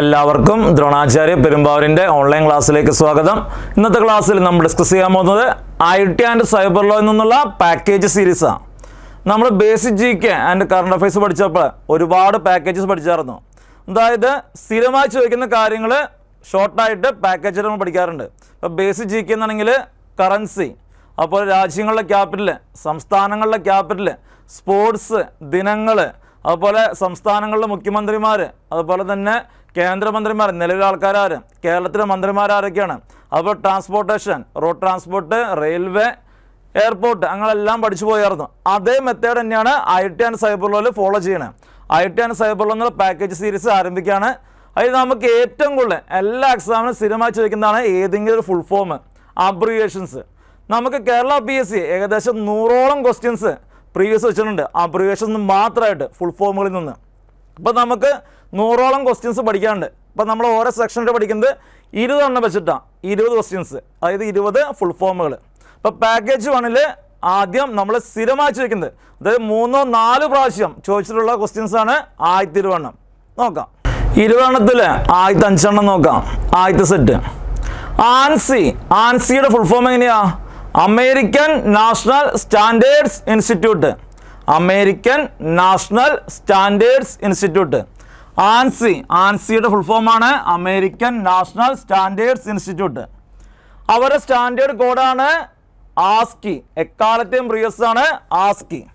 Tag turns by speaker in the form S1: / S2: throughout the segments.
S1: എല്ലാവർക്കും ദ്രോണാചാര്യ പെരുമ്പാവൂരിന്റെ ഓൺലൈൻ ക്ലാസ്സിലേക്ക് സ്വാഗതം. ഇന്നത്തെ ക്ലാസ്സിൽ നമ്മൾ ഡിസ്കസ് ചെയ്യാൻ പോകുന്നത് ഐ ടി ആൻഡ് സൈബർ ലോയിൽ നിന്നുള്ള പാക്കേജ് സീരീസാണ് നമ്മൾ basic G K and current affairs പഠിച്ചപ്പോൾ ഒരുപാട് പാക്കേജസ് പഠിച്ചായിരുന്നു. അതായത് സ്ഥിരമായി ചോദിക്കുന്ന കാര്യങ്ങൾ ഷോർട്ടായിട്ട് പാക്കേജ് നമ്മൾ പഠിക്കാറുണ്ട്. ഇപ്പോൾ ബേസിക് ജി കെ എന്നാണെങ്കിൽ കറൻസി അപ്പോൾ രാജ്യങ്ങളുടെ ക്യാപിറ്റൽ സംസ്ഥാനങ്ങളുടെ ക്യാപിറ്റൽ സ്പോർട്സ് ദിനങ്ങൾ അതുപോലെ സംസ്ഥാനങ്ങളിലെ മുഖ്യമന്ത്രിമാർ അതുപോലെ തന്നെ കേന്ദ്രമന്ത്രിമാർ നിലവിലെ ആൾക്കാരാർ കേരളത്തിലെ മന്ത്രിമാരാരൊക്കെയാണ്. അതുപോലെ transportation road transport railway airport അങ്ങനെല്ലാം പഠിച്ചു പോയായിരുന്നു. അതേ മെത്തേഡ് തന്നെയാണ് ഐ ടി ആൻഡ് സൈബർ ലോയിൽ ഫോളോ ചെയ്യണത് I T and cyber law എന്നുള്ള പാക്കേജ് സീരീസ് ആരംഭിക്കുകയാണ് അതിൽ നമുക്ക് ഏറ്റവും കൂടുതൽ എല്ലാ എക്സാമിനും സ്ഥിരമായി ചോദിക്കുന്നതാണ് ഏതെങ്കിലും ഒരു ഫുൾ ഫോം അബ്രിയേഷൻസ് നമുക്ക് കേരള പി എസ് സി ഏകദേശം നൂറോളം ക്വസ്റ്റ്യൻസ് പ്രീവിയസ് വെച്ചിട്ടുണ്ട്. ആ പ്രീവിയസ് നിന്ന് മാത്രമായിട്ട് ഫുൾ ഫോമുകളിൽ നിന്ന്. അപ്പോൾ നമുക്ക് നൂറോളം ക്വസ്റ്റ്യൻസ് പഠിക്കാനുണ്ട്. അപ്പോൾ നമ്മൾ ഓരോ സെക്ഷനിൽ പഠിക്കുന്നത് ഇരുപതെണ്ണം വെച്ചിട്ടാണ് ഇരുപത് ക്വസ്റ്റ്യൻസ് അതായത് ഇരുപത് ഫുൾ ഫോമുകൾ അപ്പോൾ പാക്കേജ് വണ്ണിൽ ആദ്യം നമ്മൾ സ്ഥിരമായി ചോദിക്കുന്നത് അതായത് മൂന്നോ നാല് പ്രാവശ്യം ചോദിച്ചിട്ടുള്ള ക്വസ്റ്റ്യൻസ് ആണ് ആദ്യത്തെ ഇരുപെണ്ണം നോക്കാം. ഇരുപെണ്ണത്തിൽ ആദ്യത്തെ അഞ്ചെണ്ണം നോക്കാം. ആദ്യത്തെ സെറ്റ് ആൻസി. ആൻസിയുടെ ഫുൾ ഫോം എങ്ങനെയാ? American national standards institute. American national standards institute. ANSI ആൻസിയുടെ full ഫോമാണ് അമേരിക്കൻ നാഷണൽ സ്റ്റാൻഡേർഡ്സ് ഇൻസ്റ്റിറ്റ്യൂട്ട്. അവരുടെ സ്റ്റാൻഡേർഡ് കോഡാണ് ആസ്കി. എക്കാലത്തെയും പ്രിയസ് ആണ് ആസ്കി.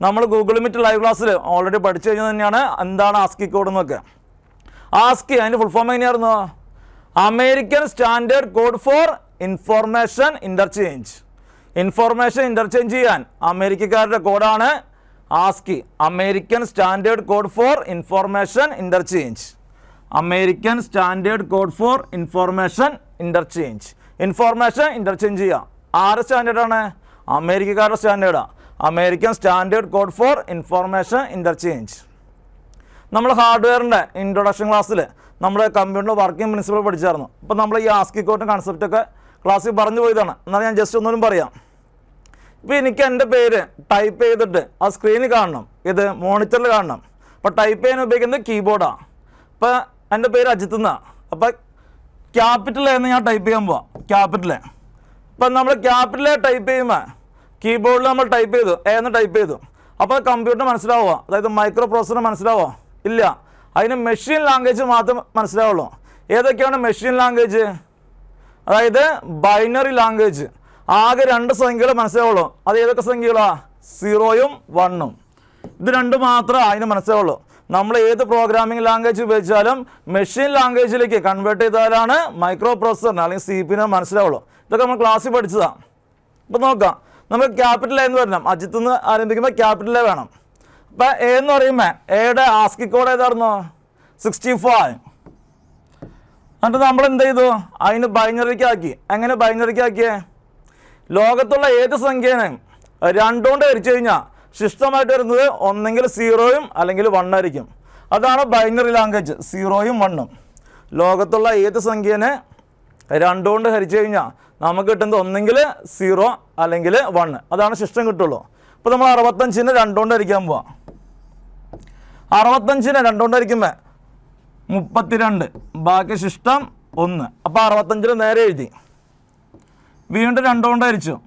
S1: നമ്മൾ ഗൂഗിൾ മീറ്റ് ലൈവ് ക്ലാസ്സിൽ ഓൾറെഡി പഠിച്ചു കഴിഞ്ഞത് തന്നെയാണ്. എന്താണ് ആസ്കി കോഡ് എന്നൊക്കെ. ആസ്കി അതിന്റെ ഫുൾ ഫോം എങ്ങനെയായിരുന്നു? American standard code for information interchange information interchange ചെയ്യാൻ അമേരിക്കക്കാരുടെ കോഡാണ് ASCII. American standard code for information interchange American standard code for information interchange information interchange ചെയ്യുക ആറ് സ്റ്റാൻഡേർഡാണ്? അമേരിക്കക്കാരുടെ സ്റ്റാൻഡേർഡാണ് American standard code for information interchange നമ്മൾ ഹാർഡ്വെയറിന്റെ ഇൻട്രൊഡക്ഷൻ ക്ലാസ്സിൽ നമ്മൾ കമ്പ്യൂട്ടർ വർക്കിംഗ് പ്രിൻസിപ്പൾ പഠിച്ചായിരുന്നു. അപ്പോൾ നമ്മൾ ഈ ആസ്കി കോഡിന്റെ കൺസെപ്റ്റൊക്കെ ക്ലാസ്സിൽ പറഞ്ഞു പോയതാണ്. എന്നാൽ ഞാൻ ജസ്റ്റ് ഒന്നും പറയാം. ഇപ്പോൾ എനിക്ക് എന്റെ പേര് ടൈപ്പ് ചെയ്തിട്ട് ആ സ്ക്രീനിൽ കാണണം. ഇത് മോണിറ്ററിൽ കാണണം. അപ്പോൾ ടൈപ്പ് ചെയ്യാൻ ഉപയോഗിക്കുന്നത് കീബോർഡാണ് അപ്പോൾ എന്റെ പേര് അജിത്ത് എന്നാണ് അപ്പോൾ ക്യാപിറ്റൽ എന്ന് ഞാൻ ടൈപ്പ് ചെയ്യാൻ പോവാം. ക്യാപിറ്റൽ ഇപ്പം നമ്മൾ ക്യാപിറ്റലെ ടൈപ്പ് ചെയ്യുമ്പോൾ കീബോർഡിൽ നമ്മൾ ടൈപ്പ് ചെയ്തു. എന്ന് ടൈപ്പ് ചെയ്തു. അപ്പോൾ കമ്പ്യൂട്ടർ മനസ്സിലാവുക അതായത് മൈക്രോ പ്രോസസ്സർ മനസ്സിലാവുക ഇല്ല. അതിന് മെഷീൻ ലാംഗ്വേജ് മാത്രം മനസ്സിലാവുള്ളൂ. ഏതൊക്കെയാണ് മെഷീൻ ലാംഗ്വേജ് അതായത് ബൈനറി ലാംഗ്വേജ് ആകെ രണ്ട് സംഖ്യകൾ മനസ്സിലാവുള്ളൂ. അത് ഏതൊക്കെ സംഖ്യകളാ? സീറോയും വണ്ണും ഇത് രണ്ട് മാത്രമേ അതിന് മനസ്സിലാവുള്ളൂ. നമ്മൾ ഏത് പ്രോഗ്രാമിംഗ് ലാംഗ്വേജ് ഉപയോഗിച്ചാലും മെഷീൻ ലാംഗ്വേജിലേക്ക് കൺവേർട്ട് ചെയ്താലാണ് മൈക്രോ പ്രോസസ്സറിന് അല്ലെങ്കിൽ സി പിന് മനസ്സിലാവുള്ളൂ. ഇതൊക്കെ നമ്മൾ ക്ലാസ്സിൽ പഠിച്ചതാണ് ഇപ്പം നോക്കാം. നമുക്ക് ക്യാപിറ്റൽ എന്ന് വരണം അജിത്ത് നിന്ന് ആരംഭിക്കുമ്പോൾ ക്യാപിറ്റലേ വേണം. അപ്പം എ എന്ന് പറയുമ്പോൾ എയുടെ ആസ്കി കോഡ് ഏതായിരുന്നു? സിക്സ്റ്റി ഫൈവ് എന്നിട്ട് നമ്മൾ എന്ത് ചെയ്തു? അതിന് ബൈനറിക്കാക്കി എങ്ങനെ ബൈനറിക്കാക്കിയേ ലോകത്തുള്ള ഏത് സംഖ്യേനെയും രണ്ടുകൊണ്ട് ഹരിച്ചു കഴിഞ്ഞാൽ ശിഷ്ടമായിട്ട് വരുന്നത് ഒന്നെങ്കിൽ സീറോയും അല്ലെങ്കിൽ വണ്ണായിരിക്കും അതാണ് ബൈനറി ലാംഗ്വേജ് സീറോയും വണ്ണും ലോകത്തുള്ള ഏത് സംഖ്യേനെ രണ്ടുകൊണ്ട് ഹരിച്ചു കഴിഞ്ഞാൽ നമുക്ക് കിട്ടുന്നത് ഒന്നെങ്കിൽ സീറോ അല്ലെങ്കിൽ വണ്ണ് അതാണ് ശിഷ്ടം കിട്ടുള്ളൂ. അപ്പോൾ നമ്മൾ അറുപത്തഞ്ചിന് രണ്ടുകൊണ്ട് ഹരിക്കാൻ പോവാം. അറുപത്തഞ്ചിന് രണ്ടുകൊണ്ട് ഹരിക്കുമ്പോൾ മുപ്പത്തിരണ്ട്. ബാക്കി ശിഷ്ടം ഒന്ന്. അപ്പോൾ അറുപത്തഞ്ചിന് നേരെ എഴുതി. വീണ്ടും രണ്ടുകൊണ്ട് ഹരിച്ചു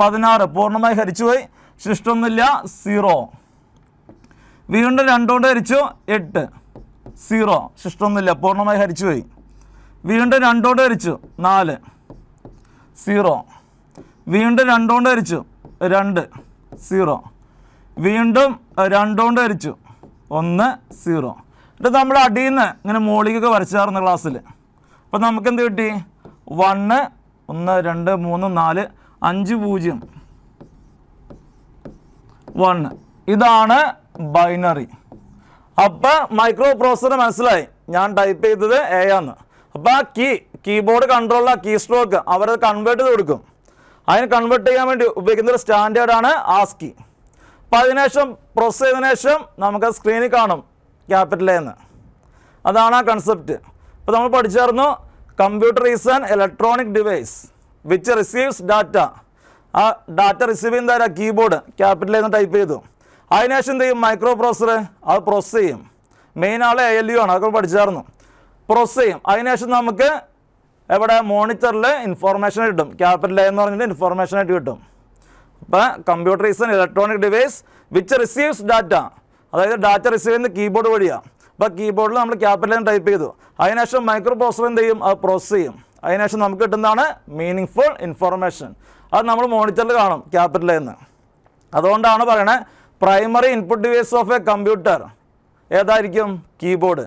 S1: പതിനാറ്. പൂർണമായി ഹരിച്ചുപോയി. ശിഷ്ടമൊന്നുമില്ല. സീറോ. വീണ്ടും രണ്ടുകൊണ്ട് ഹരിച്ചു എട്ട്. സീറോ. ശിഷ്ടമൊന്നുമില്ല. പൂർണമായി ഹരിച്ചുപോയി. വീണ്ടും രണ്ടുകൊണ്ട് ഹരിച്ചു നാല്. സീറോ. വീണ്ടും രണ്ടുകൊണ്ട് ഹരിച്ചു രണ്ട്. സീറോ. വീണ്ടും രണ്ടുകൊണ്ട് ഹരിച്ചു ഒന്ന് സീറോ. എന്നിട്ട് നമ്മൾ അടിയിൽ നിന്ന് ഇങ്ങനെ മോളിക്കൊക്കെ വരച്ചായിരുന്നു ക്ലാസ്സിൽ അപ്പോൾ നമുക്ക് എന്ത് കിട്ടി? വണ്ണ് ഒന്ന് രണ്ട് മൂന്ന് നാല് അഞ്ച് പൂജ്യം. വണ്ണ്. ഇതാണ് ബൈനറി. അപ്പോൾ മൈക്രോ പ്രോസസ്സർ മനസ്സിലായി. ഞാൻ ടൈപ്പ് ചെയ്തത് എ ആണ് അപ്പോൾ ആ കീ കീബോർഡ് കൺട്രോളിലെ കീ സ്ട്രോക്ക് അവരത് കൺവേർട്ട് ചെയ്ത് കൊടുക്കും. അതിന് കൺവേർട്ട് ചെയ്യാൻ വേണ്ടി ഉപയോഗിക്കുന്ന ഒരു സ്റ്റാൻഡേർഡാണ് ആസ്കി അപ്പോൾ അതിനുശേഷം പ്രോസസ് ചെയ്തതിനു ശേഷം നമുക്ക് സ്ക്രീനിൽ കാണും ക്യാപിറ്റൽ എന്ന്. അതാണ് ആ കൺസെപ്റ്റ് അപ്പോൾ നമ്മൾ പഠിച്ചായിരുന്നു computer is an electronic device which receives data ആ ഡാറ്റ റിസീവ് ചെയ്യുന്ന തരാം കീബോർഡ് ക്യാപിറ്റൽ എന്ന് ടൈപ്പ് ചെയ്തു. അതിനുശേഷം എന്ത് ചെയ്യും? മൈക്രോ പ്രോസസർ അത് പ്രോസസ്സ് ചെയ്യും. മെയിൻ ആൾ എ എൽ യു ആണ്. അതൊക്കെ പഠിച്ചായിരുന്നു. പ്രോസസ് ചെയ്യും. അതിനുശേഷം നമുക്ക് എവിടെ? മോണിറ്ററിൽ ഇൻഫോർമേഷൻ കിട്ടും ക്യാപിറ്റൽ എന്ന് പറഞ്ഞിട്ട് ഇൻഫോർമേഷൻ ആയിട്ട് കിട്ടും. അപ്പോൾ computer is an electronic device which receives data അതായത് ഡാറ്റ റിസീവ് ചെയ്യുന്ന കീബോർഡ് വഴിയാണ് അപ്പോൾ കീബോർഡിൽ നമ്മൾ ക്യാപിറ്റൽ ടൈപ്പ് ചെയ്തു. അതിനുശേഷം മൈക്രോ പ്രോസർ എന്ത് ചെയ്യും? അത് പ്രോസസ്സ് ചെയ്യും. അതിനുശേഷം നമുക്ക് കിട്ടുന്നതാണ് മീനിങ് ഫുൾ ഇൻഫോർമേഷൻ അത് നമ്മൾ മോണിറ്ററിൽ കാണും ക്യാപിറ്റൽ എന്ന് അതുകൊണ്ടാണ് പറയണത് primary input device of a computer ഏതായിരിക്കും? Keyboard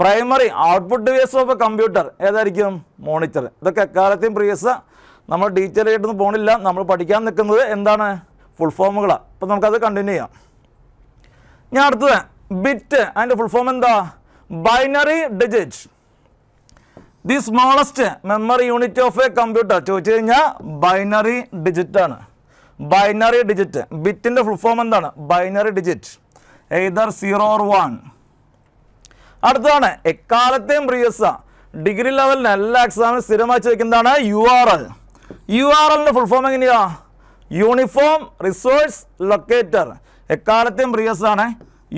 S1: primary output device of a computer ഏതായിരിക്കും? മോണിറ്റർ ഇതൊക്കെ എക്കാലത്തെയും പ്രിയസ് നമ്മൾ ഡീറ്റെയിൽ ആയിട്ടൊന്നും പോണില്ല. നമ്മൾ പഠിക്കാൻ നിൽക്കുന്നത് എന്താണ്? ഫുൾ ഫോമുകളാണ് അപ്പോൾ നമുക്കത് കണ്ടിന്യൂ ചെയ്യാം. ഞാൻ അടുത്തത്. ബിറ്റ് അതിന്റെ ഫുൾ ഫോം എന്താ? Binary digit the smallest memory unit of a computer ചോദിച്ചു കഴിഞ്ഞാൽ ബൈനറി ഡിജിറ്റ് ആണ്. ബൈനറി ഡിജിറ്റ് ബിറ്റിന്റെ ഫുൾ ഫോം എന്താണ്? Binary digit either zero or one അടുത്തതാണ്. എക്കാലത്തെയും പ്രിയസ ഡിഗ്രി ലെവലിന് എല്ലാ എക്സാമിനും സ്ഥിരമായി ചോദിക്കുന്നതാണ് U R L U R എല്ലിന്റെ ഫുൾ ഫോം എങ്ങനെയാ? യൂണിഫോം റിസോഴ്സ് ലൊക്കേറ്റർ എക്കാലത്തെയും പ്രിയസ് ആണ്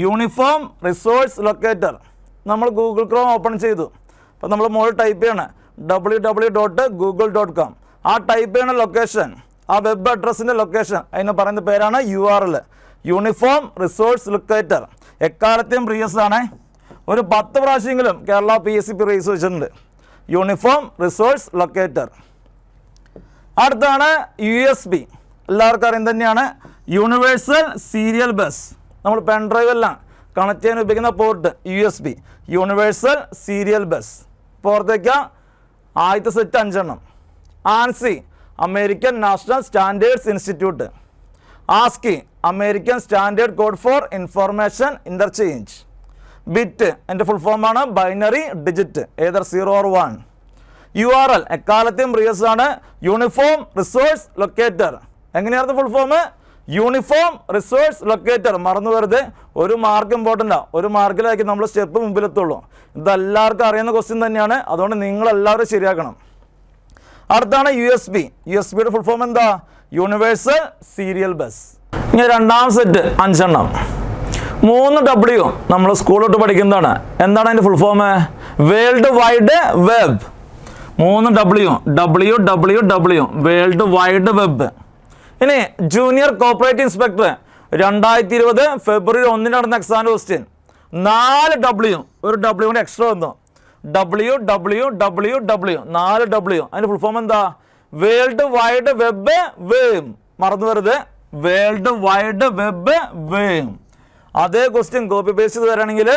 S1: യൂണിഫോം റിസോഴ്സ് ലൊക്കേറ്റർ നമ്മൾ ഗൂഗിൾ ക്രോം ഓപ്പൺ ചെയ്തു. അപ്പോൾ നമ്മൾ മോൾ ടൈപ്പ് ചെയ്യണം. W W dot Google dot com ആ ടൈപ്പ് ചെയ്യണ ലൊക്കേഷൻ ആ വെബ് അഡ്രസ്സിന്റെ ലൊക്കേഷൻ അതിന് പറയുന്ന പേരാണ് U R L uniform resource locator എക്കാലത്തെയും പ്രിയസ് ആണ് ഒരു പത്ത് പ്രാവശ്യമെങ്കിലും Kerala P S C P raise വെച്ചിട്ടുണ്ട്. യൂണിഫോം റിസോഴ്സ് ലൊക്കേറ്റർ അടുത്താണ് യു എസ് ബി എല്ലാവർക്കും അറിയാൻ തന്നെയാണ്. യൂണിവേഴ്സൽ സീരിയൽ ബസ് നമ്മൾ പെൻഡ്രൈവെല്ലാം കണക്ട് ചെയ്യാൻ ഉപയോഗിക്കുന്ന port U S B universal serial bus പുറത്തേക്ക് ആദ്യത്തെ സെറ്റ് അഞ്ചെണ്ണം. ANSI American National Standards Institute ASCII American Standard Code for Information Interchange bit എന്റെ ഫുൾ ഫോമാണ് binary digit either zero or one U R L. എക്കാലത്തെയും പ്രിയസ് ആണ് uniform resource locator. എങ്ങനെയായിരുന്നു full form uniform resource locator. മറന്നു വരുത് ഒരു mark important ഒരു മാർക്കിലായിരിക്കും നമ്മൾ സ്റ്റെപ്പ് മുമ്പിലെത്തുള്ളൂ. ഇത് എല്ലാവർക്കും അറിയുന്ന ക്വസ്റ്റ്യൻ തന്നെയാണ്. അതുകൊണ്ട് നിങ്ങൾ എല്ലാവരും ശരിയാക്കണം. അടുത്താണ് U S B U S ബിയുടെ ഫുൾ ഫോം എന്താ? യൂണിവേഴ്സൽ സീരിയൽ ബസ് ഇനി രണ്ടാം സെറ്റ് അഞ്ചെണ്ണം. മൂന്ന് ഡബ്ല്യു നമ്മൾ സ്കൂളിലോട്ട് പഠിക്കുന്നതാണ്. എന്താണ് അതിന്റെ full form world wide web മൂന്ന് W W W W world wide web ഇനി ജൂനിയർ കോർപ്പറേറ്റ് ഇൻസ്പെക്ടർ രണ്ടായിരത്തി ഇരുപത് ഫെബ്രുവരി ഒന്നിന് നടന്ന എക്സാം ക്വസ്റ്റ്യൻ നാല് ഡബ്ല്യു ഒരു ഡബ്ല്യു കൂടെ എക്സ്ട്രാ വന്നു. ഡബ്ല്യു ഡബ്ല്യു ഡബ്ല്യു ഡബ്ല്യു നാല് ഡബ്ല്യു അതിന്റെ ഫുൾ ഫോം എന്താ? വേൾഡ് വൈഡ് വെബ് വേം മറന്നു വരുത് വേൾഡ് വൈഡ് വെബ് വേം അതേ ക്വസ്റ്റ്യൻ കോപ്പി പേസ്റ്റ് ചെയ്ത് തരാണെങ്കിൽ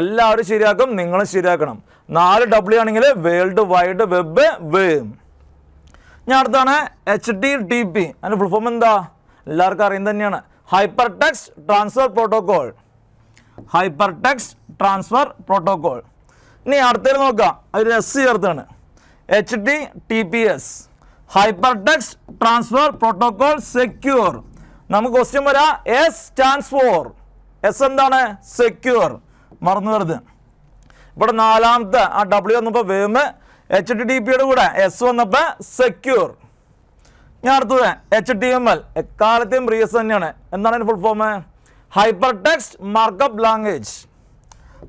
S1: എല്ലാവരും ശരിയാക്കും നിങ്ങളും ശരിയാക്കണം. നാല് ഡബ്ല്യു ആണെങ്കിൽ വേൾഡ് വൈഡ് വെബ് വേം ഞാൻ അടുത്താണ് എച്ച് ടി ടി പി അതിന്റെ ഫുൾ ഫോം എന്താ? എല്ലാവർക്കും അറിയുന്നത് തന്നെയാണ്. Hypertext transfer protocol hypertext transfer protocol ഇനി അടുത്തത് നോക്കാം. അതിൽ എസ് ചേർത്താണ്. H T T P S hypertext transfer protocol secure നമുക്ക് ക്വസ്റ്റ്യൻ വരാം. എസ് സ്റ്റാൻഡ്സ് ഫോർ എസ് എന്താണ്? സെക്യൂർ മറന്നു വരുത് ഇവിടെ നാലാമത്തെ ആ ഡബ്ല്യു വന്നപ്പോൾ വേമ്. എച്ച് ടി ഡി പിയുടെ കൂടെ എസ് വന്നപ്പോൾ സെക്യൂർ ഞാൻ അടുത്തത് എച്ച് ടി എം എൽ എക്കാലത്തെയും റീസ് തന്നെയാണ്. എന്താണ് full form hypertext markup language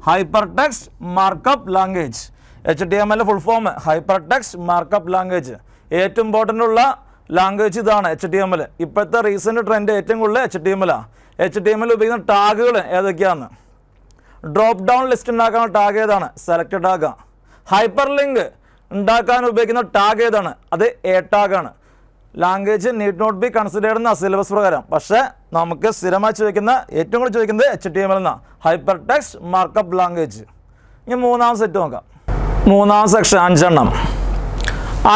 S1: hypertext markup language H T M L full form hypertext markup language ഏറ്റവും ഇമ്പോർട്ടന്റ് ഉള്ള ലാംഗ്വേജ് ഇതാണ് എച്ച് ടി എം എൽ ഇപ്പോഴത്തെ റീസെന്റ് ട്രെൻഡ് ഏറ്റവും കൂടുതൽ എച്ച് ടി എം എല്ലാണ് എച്ച് ടി എം എൽ ഉപയോഗിക്കുന്ന ടാഗുകൾ ഏതൊക്കെയാണ് ഡ്രോപ്പ് ഡൗൺ ലിസ്റ്റ് ഉണ്ടാക്കാൻ ടാഗ് ഏതാണ്? സെലക്ട് ടാഗ് ഹൈപ്പർ ലിങ്ക് ഉണ്ടാക്കാൻ ഉപയോഗിക്കുന്ന ടാഗ് ഏതാണ്? അത് A ടാഗാണ് language need not be considered എന്ന സിലബസ് പ്രകാരം. പക്ഷേ നമുക്ക് സ്ഥിരമായി ചോദിക്കുന്ന ഏറ്റവും കൂടുതൽ ചോദിക്കുന്നത് എച്ച് ടി എം എൽ എന്ന ഹൈപ്പർ ടെക്സ്റ്റ് മാർക്കപ്പ് ലാംഗ്വേജ് ഇനി മൂന്നാം സെറ്റ് നോക്കാം. മൂന്നാം സെക്ഷൻ അഞ്ചെണ്ണം.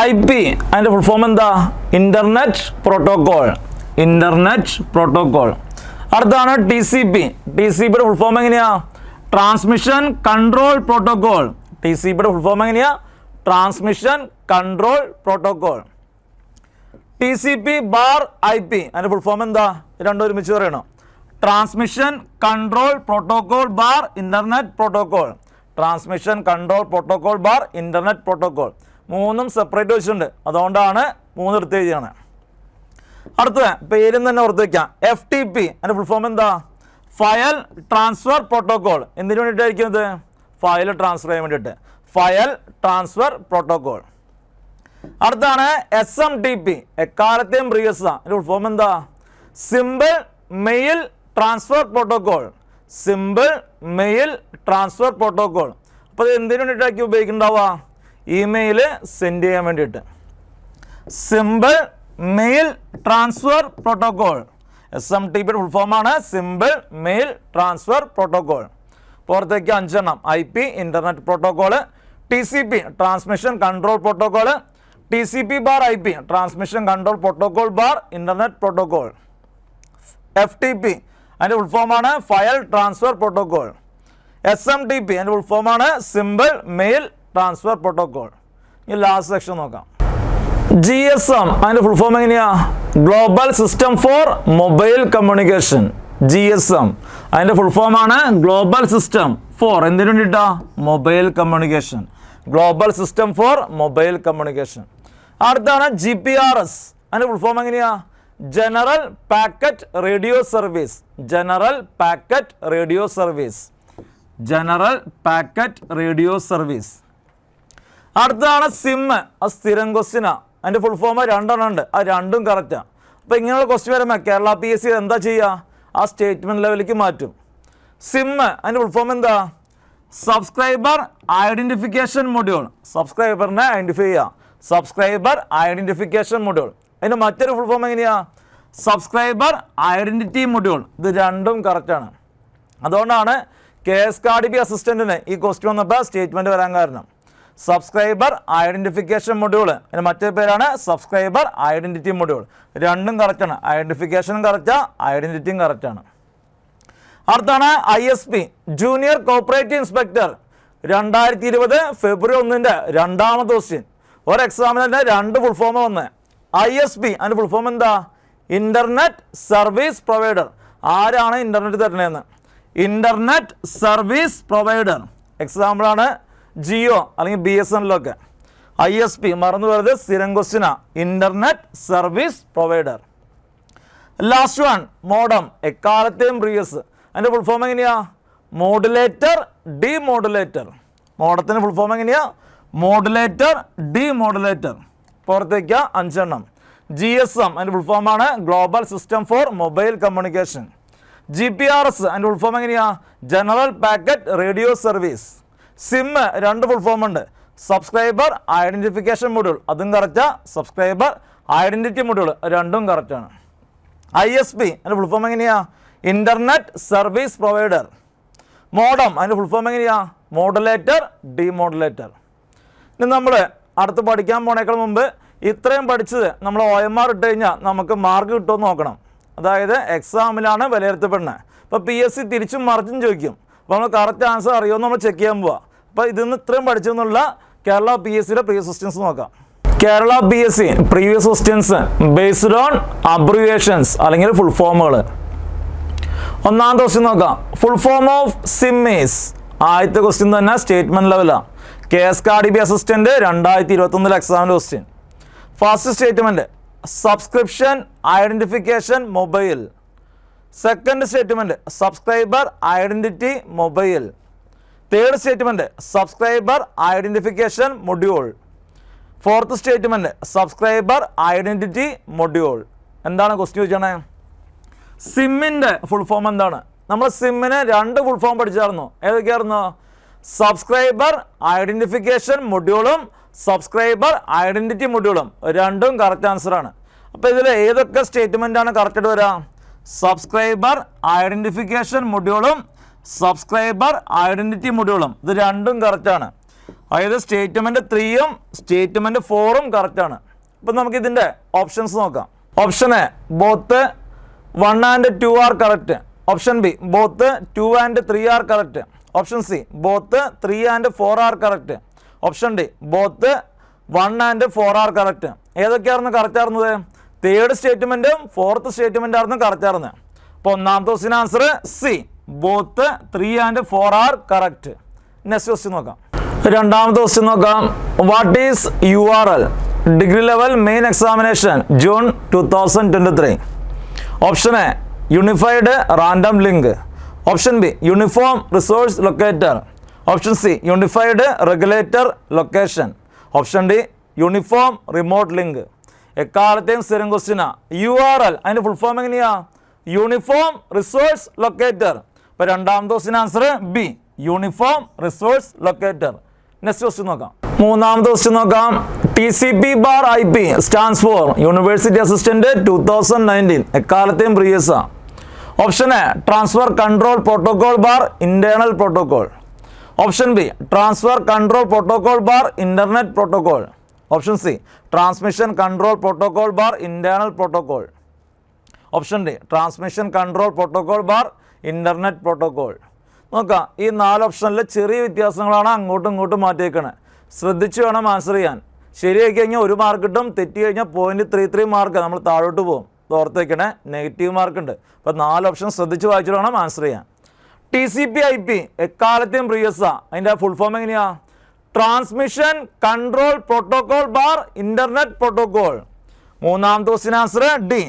S1: ഐ പി അതിന്റെ ഫുൾ ഫോം എന്താ? ഇന്റർനെറ്റ് പ്രോട്ടോകോൾ ഇന്റർനെറ്റ് പ്രോട്ടോകോൾ അടുത്താണ് T C P T C പിയുടെ ഫുൾ ഫോം എങ്ങനെയാ? Transmission control protocol T C ബിയുടെ ഫുൾ ഫോം എങ്ങനെയാ? Transmission control protocol T C P bar I P അതിന്റെ full form എന്താ? രണ്ടും ഒരുമിച്ച് പറയണോ? Transmission control protocol bar internet protocol transmission control protocol bar internet protocol മൂന്നും separate വെച്ചിട്ടുണ്ട്. അതുകൊണ്ടാണ് മൂന്ന് എടുത്ത് എഴുതിയാണ് അടുത്തത് പേരും തന്നെ ഓർത്ത് വയ്ക്കാം എഫ് ടി പി അതിന്റെ ഫുൾ ഫോം എന്താ? File transfer protocol. എന്തിനു വേണ്ടിയിട്ടായിരിക്കും ഇത്? ഫയൽ ട്രാൻസ്ഫർ ചെയ്യാൻ വേണ്ടിയിട്ട്. File transfer protocol. അടുത്താണ് എസ് എം ടി പി എക്കാലത്തെയും പ്രിയസ ഇതിന്റെ ഫോം എന്താ? Simple mail transfer protocol simple mail transfer protocol അപ്പോൾ ഇത് എന്തിനു വേണ്ടിയിട്ടാക്കി ഉപയോഗിക്കുന്നുണ്ടാവുക? ഇമെയിൽ സെൻഡ് ചെയ്യാൻ വേണ്ടിയിട്ട്. Simple mail transfer protocol S M T പിയുടെ ഫുൾ ഫോമാണ് സിമ്പിൾ മെയിൽ ട്രാൻസ്ഫർ പ്രോട്ടോകോൾ പുറത്തേക്ക് അഞ്ചെണ്ണം. I P internet protocol T C P transmission control protocol T C P bar I P transmission control protocol bar internet protocol F T P അതിന്റെ ഉൾഫോമാണ് file transfer protocol S M T P അതിന്റെ ഉൾഫോമാണ് simple mail transfer protocol ഇനി last section നോക്കാം. G S M അതിന്റെ full form എങ്ങനെയാ? Global system for mobile communication G S M അതിന്റെ full form ആണ് global system for എന്തിനു വേണ്ടിയിട്ടാ mobile communication global system for mobile communication അടുത്താണ് G P R S അതിന്റെ full form എങ്ങനെയാ? General packet radio service general packet radio service general packet radio service അടുത്തതാണ് SIM സ്ഥിരം ക്വസ്റ്റ്യനാ അതിന്റെ ഫുൾ ഫോം രണ്ടെണ്ണം ഉണ്ട്. ആ രണ്ടും കറക്റ്റാണ് അപ്പോൾ ഇങ്ങനെയുള്ള ക്വസ്റ്റ്യൻ വരുമ്പോൾ കേരള പി എസ് സി എന്താ ചെയ്യുക ആ സ്റ്റേറ്റ്മെന്റ് ലെവലിലേക്ക് മാറ്റും. സിമ്മ് അതിന്റെ ഫുൾ ഫോം എന്താ? സബ്സ്ക്രൈബർ ഐഡന്റിഫിക്കേഷൻ മൊഡ്യൂൾ സബ്സ്ക്രൈബറിനെ ഐഡന്റിഫൈ ചെയ്യുക സബ്സ്ക്രൈബർ ഐഡന്റിഫിക്കേഷൻ മൊഡ്യൂൾ അതിന്റെ മറ്റൊരു ഫുൾ ഫോം എങ്ങനെയാ? സബ്സ്ക്രൈബർ ഐഡന്റിറ്റി മൊഡ്യൂൾ ഇത് രണ്ടും കറക്റ്റാണ് അതുകൊണ്ടാണ് കെ എസ് കാർഡി ബി അസിസ്റ്റന്റിന് ഈ ക്വസ്റ്റ്യൻ വന്നപ്പോൾ സ്റ്റേറ്റ്മെന്റ് വരാൻ കാരണം. സബ്സ്ക്രൈബർ ഐഡന്റിഫിക്കേഷൻ മൊഡ്യൂൾ അതിന് മറ്റൊരു പേരാണ് സബ്സ്ക്രൈബർ ഐഡന്റിറ്റി മൊഡ്യൂൾ രണ്ടും കറക്റ്റാണ് ഐഡന്റിഫിക്കേഷനും കറക്റ്റാണ് ഐഡന്റിറ്റിയും കറക്റ്റാണ് അടുത്താണ് I S P junior cooperative inspector രണ്ടായിരത്തി ഇരുപത് ഫെബ്രുവരി ഒന്നിന്റെ രണ്ടാമത്തെ ക്വസ്റ്റ്യൻ ഒരു എക്സാമിന് തന്നെ രണ്ട് ഫുൾ ഫോം വന്ന്. ഐ എസ് പി അതിന്റെ ഫുൾ ഫോം എന്താ? ഇന്റർനെറ്റ് സർവീസ് പ്രൊവൈഡർ ആരാണ് ഇന്റർനെറ്റ് തരണേന്ന് ഇന്റർനെറ്റ് സർവീസ് പ്രൊവൈഡർ എക്സാമ്പിളാണ് ജിയോ അല്ലെങ്കിൽ B S N I S P മറന്നു പോയത് സ്ഥിരം ക്വസ്റ്റ്യനാണ് internet service provider last one modem എക്കാലത്തെയും പ്രിയസ് അതിന്റെ ഫുൾ ഫോം എങ്ങനെയാ? മോഡുലേറ്റർ ഡി മോഡുലേറ്റർ മോഡത്തിന്റെ ഫുൾ ഫോം എങ്ങനെയാ? മോഡുലേറ്റർ ഡി മോഡുലേറ്റർ പുറത്തേക്ക് അഞ്ചെണ്ണം. ജി എസ് എം അതിന്റെ full global system for mobile communication G P R S അതിന്റെ ഫുൾ ഫോം എങ്ങനെയാ? General packet radio service SIM രണ്ട് ഫുൾ ഫോം ഉണ്ട്. സബ്സ്ക്രൈബർ ഐഡന്റിഫിക്കേഷൻ മൊഡ്യൂൾ അതും കറക്റ്റാ സബ്സ്ക്രൈബർ ഐഡന്റിറ്റി മൊഡ്യൂൾ രണ്ടും കറക്റ്റാണ് ഐ എസ് പി അതിന്റെ ഫുൾ ഫോം എങ്ങനെയാ? ഇന്റർനെറ്റ് സർവീസ് പ്രൊവൈഡർ മോഡം അതിന്റെ ഫുൾ ഫോം എങ്ങനെയാ? മോഡുലേറ്റർ ഡിമോഡുലേറ്റർ ഇനി നമ്മൾ അടുത്ത് പഠിക്കാൻ പോണേക്കാൾ മുമ്പ് ഇത്രയും പഠിച്ചത് നമ്മൾ ഒ എം ആർ ഇട്ട് കഴിഞ്ഞാൽ നമുക്ക് മാർക്ക് കിട്ടുമെന്ന് നോക്കണം. അതായത് എക്സാമിലാണ് വിലയിരുത്തപ്പെടുന്നത്. അപ്പോൾ പി എസ് സി തിരിച്ചും മറിച്ചും ചോദിക്കും. അപ്പോൾ നമ്മൾ കറക്റ്റ് ആൻസർ അറിയുമെന്ന് നമ്മൾ ചെക്ക് ചെയ്യാൻ പോവാം. അപ്പോൾ ഇതിൽ നിന്ന് ഇത്രയും പഠിച്ചെന്നുള്ള കേരള പി എസ് സിയുടെ പ്രീവിയസ് ക്വസ്റ്റ്യൻസ് നോക്കാം. Kerala P S C previous questions based on abbreviations അല്ലെങ്കിൽ ഫുൾ ഫോമുകൾ ഒന്നാമത്തെ ക്വസ്റ്റ്യൻ നോക്കാം. ഫുൾ ഫോം ഓഫ് സിമ്മേസ് ആദ്യത്തെ ക്വസ്റ്റ്യൻ തന്നെ സ്റ്റേറ്റ്മെന്റ് ലെവലാണ് K S Cardy B assistant രണ്ടായിരത്തി ഇരുപത്തൊന്നിലെ എക്സാമിന്റെ question first statement subscription identification mobile second statement subscriber identity mobile third statement subscriber identification module fourth statement subscriber identity module എന്താണ് question ചോദിച്ചണേ സിമ്മിന്റെ full form എന്താണ്? നമ്മൾ സിമ്മിന് രണ്ട് ഫുൾ ഫോം പഠിച്ചായിരുന്നു ഏതൊക്കെയായിരുന്നു സബ്സ്ക്രൈബർ ഐഡന്റിഫിക്കേഷൻ മൊഡ്യൂളും സബ്സ്ക്രൈബർ ഐഡന്റിറ്റി മൊഡ്യൂളും രണ്ടും കറക്റ്റ് ആൻസറാണ് അപ്പോൾ ഇതിൽ ഏതൊക്കെ സ്റ്റേറ്റ്മെന്റ് ആണ് കറക്റ്റ് വരിക സബ്സ്ക്രൈബർ ഐഡന്റിഫിക്കേഷൻ മൊഡ്യൂളും സബ്സ്ക്രൈബർ ഐഡന്റിറ്റി മൊഡ്യൂളും ഇത് രണ്ടും കറക്റ്റാണ് അതായത് സ്റ്റേറ്റ്മെന്റ് ത്രീയും സ്റ്റേറ്റ്മെന്റ് ഫോറും കറക്റ്റാണ് ഇപ്പം നമുക്ക് ഇതിന്റെ ഓപ്ഷൻസ് നോക്കാം. Option A both one and two are correct option B both two and three are correct option C both three and four are correct option D both one and four are correct ഏതൊക്കെയായിരുന്നു correct ആയിരുന്നത്? Third സ്റ്റേറ്റ്മെന്റും fourth statement ആയിരുന്നു correct ആയിരുന്നത്. അപ്പോൾ ഒന്നാമത്തെ question answer C both three and four are correct next question നോക്കാം. രണ്ടാമത്തെ question നോക്കാം. What is U R L degree level main examination June two thousand twenty three option A unified random link option B uniform resource locator option C unified regulator location option D uniform remote link എക്കാലത്തെയും സ്ഥിരം ക്വസ്റ്റ്യനാണ് U R L അതിന്റെ full form എങ്ങനെയാണ് uniform resource locator അപ്പോൾ രണ്ടാം ദിവസത്തിന് answer B uniform resource locator next question നോക്കാം. മൂന്നാമത്തെ ക്വസ്റ്റ്യൻ നോക്കാം. T C P bar I P stands for university assistant two thousand nineteen എക്കാലത്തെയും പ്രിയസാ option A transfer control protocol bar internal protocol option B transfer control protocol bar internet protocol option C transmission control protocol bar internal protocol option D transmission control protocol bar internet protocol നോക്കാം ഈ നാല് ഓപ്ഷനിൽ ചെറിയ വ്യത്യാസങ്ങളാണ് അങ്ങോട്ടും ഇങ്ങോട്ടും മാറ്റിയേക്കണേ. ശ്രദ്ധിച്ച് വേണം answer ചെയ്യാൻ. ശരിയാക്കി കഴിഞ്ഞാൽ ഒരു മാർക്ക് കിട്ടും തെറ്റി കഴിഞ്ഞാൽ പോയിന്റ് ത്രീ ത്രീ മാർക്ക് നമ്മൾ താഴോട്ട് പോകും. ഓർത്തേക്കണേ നെഗറ്റീവ് മാർക്ക് ഉണ്ട്. അപ്പോൾ നാല് ഓപ്ഷൻ ശ്രദ്ധിച്ച് വായിച്ചിട്ട് വേണം ആൻസർ ചെയ്യാൻ. T C P I P എക്കാലത്തെയും പ്രിയസാ അതിന്റെ ഫുൾ ഫോം എങ്ങനെയാണ് transmission control protocol bar internet protocol മൂന്നാമത്തെ question answer D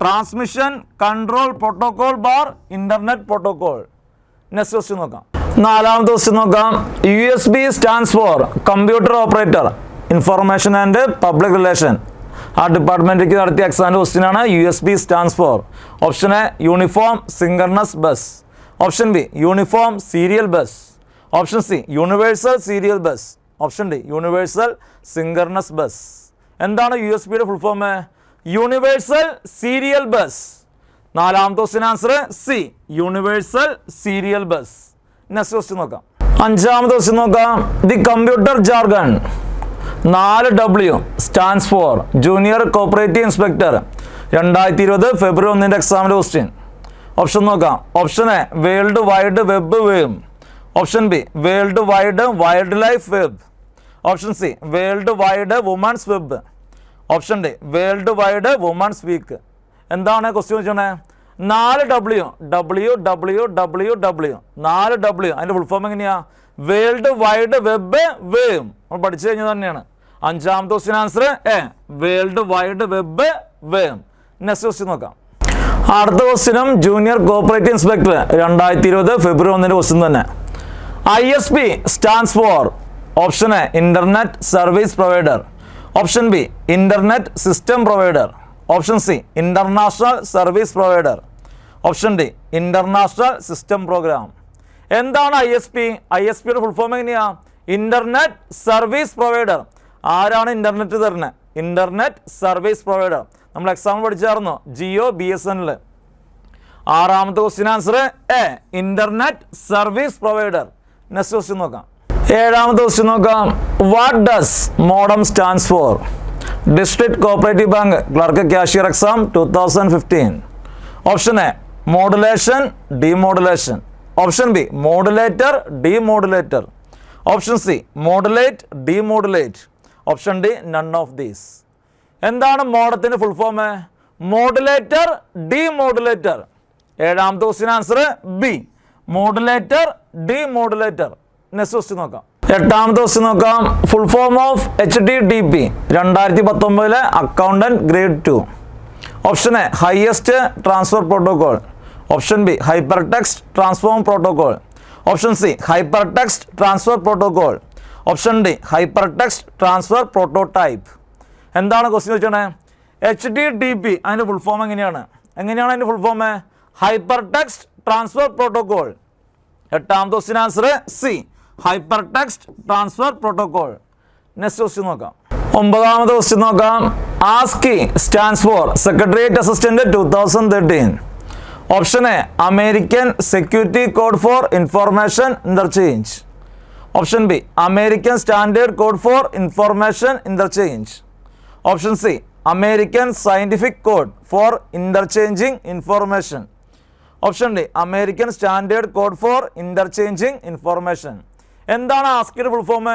S1: transmission control protocol bar internet protocol next question നോക്കാം. നാലാമത്തെ ക്വസ്റ്റ്യൻ നോക്കാം. U S B stands for computer operator information and public relation ആ ഡിപ്പാർട്ട്മെന്റിലേക്ക് നടത്തിയ എക്സാമിന്റെ question ആണ് U S B stands for option A uniform synchronous bus option B uniform serial bus option C universal serial bus option D universal synchronous bus എന്താണ് U S ബിയുടെ full form universal serial bus നാലാമത്തെ question answer C universal serial bus next question നോക്കാം. അഞ്ചാമത്തെ question നോക്കാം. The computer jargon നാല് W stands for junior cooperative inspector രണ്ടായിരത്തി ഇരുപത് ഫെബ്രുവരി ഒന്നിന്റെ എക്സാമിന്റെ ക്വസ്റ്റ്യൻ ഓപ്ഷൻ നോക്കാം. Option A world wide web worm option B world wide wild life web option C world wide women's web option D world wide women's week. എന്താണ് question വെച്ചോണേ നാല് W W W W W നാല് W അതിന്റെ full form എങ്ങനെയാണ് എങ്ങനെയാ? World wide web worm. നമ്മൾ പഠിച്ചു കഴിഞ്ഞത് തന്നെയാണ്. അഞ്ചാമത്തെ question answer A world wide web worm. Next question നോക്കാം. അടുത്ത ക്വസ്റ്റ്യനും ജൂനിയർ കോപ്പറേറ്റീവ് ഇൻസ്പെക്ടർ രണ്ടായിരത്തി ഇരുപത് ഫെബ്രുവരി ഒന്നിന്റെ ക്വസ്റ്റ്യൻ തന്നെ. I S P stands for option A internet service provider option B internet system provider option C international service provider option D international system program എന്താണ് I S P I S പിയുടെ full form internet service provider ആരാണ് internet തരുന്നത് internet service provider നമ്മൾ exam പഠിച്ചായിരുന്നു Jio B S N L ആറാമത്തെ question answer A internet service provider next question നോക്കാം. ഏഴാമത്തെ question നോക്കാം. What does modem stands for district cooperative bank clerk cashier exam two thousand fifteen option A modulation demodulation option B modulator demodulator option C modulate demodulate option D none of these എന്താണ് മോഡത്തിന്റെ full form modulator demodulator ഏഴാമത്തെ question answer B modulator demodulator next question നോക്കാം. എട്ടാമത്തെ question നോക്കാം. Full form of H D D P രണ്ടായിരത്തി പത്തൊമ്പതിലെ accountant grade two option A highest transfer protocol option B hyper text transform protocol option C hyper text transfer protocol option D hyper text transfer prototype എന്താണ് question ചോദിച്ചത് H D D P അതിന്റെ full form എങ്ങനെയാണ്? എങ്ങനെയാണ് അതിന്റെ full form hyper text transfer protocol എട്ടാമത്തെ question answer C hyper text transfer protocol next question നോക്കാം. ഒമ്പതാമത്തെ question നോക്കാം. ASCII stands for secretariat assistant two thousand thirteen option A American security code for information interchange option B American standard code for information interchange option C American scientific code for interchanging information option D American standard code for interchanging information എന്താണ് ആസ്കിയുടെ full form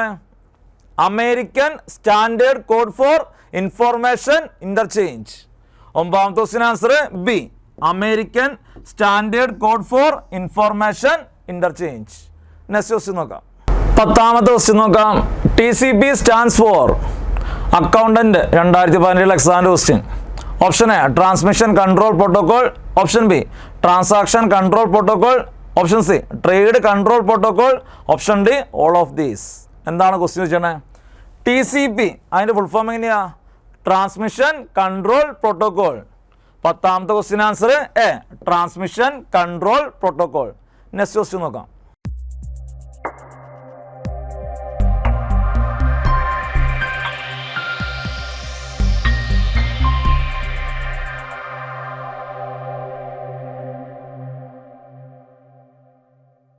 S1: American standard code for information interchange. ഒമ്പതാമത്തെ question answer B American standard code for information interchange. Next question നോക്കാം. പത്താമത്തെ question നോക്കാം. T C B stands for accountant രണ്ടായിരത്തി പതിനേഴ് എക്സാമിന്റെ question option A transmission control protocol option B transaction control protocol option C trade control protocol option D all of these എന്താണ് question വെച്ചേ T C P അതിന്റെ full form എങ്ങനെയാ? Transmission control protocol പത്താമത്തെ question answer A transmission control protocol next question നോക്കാം.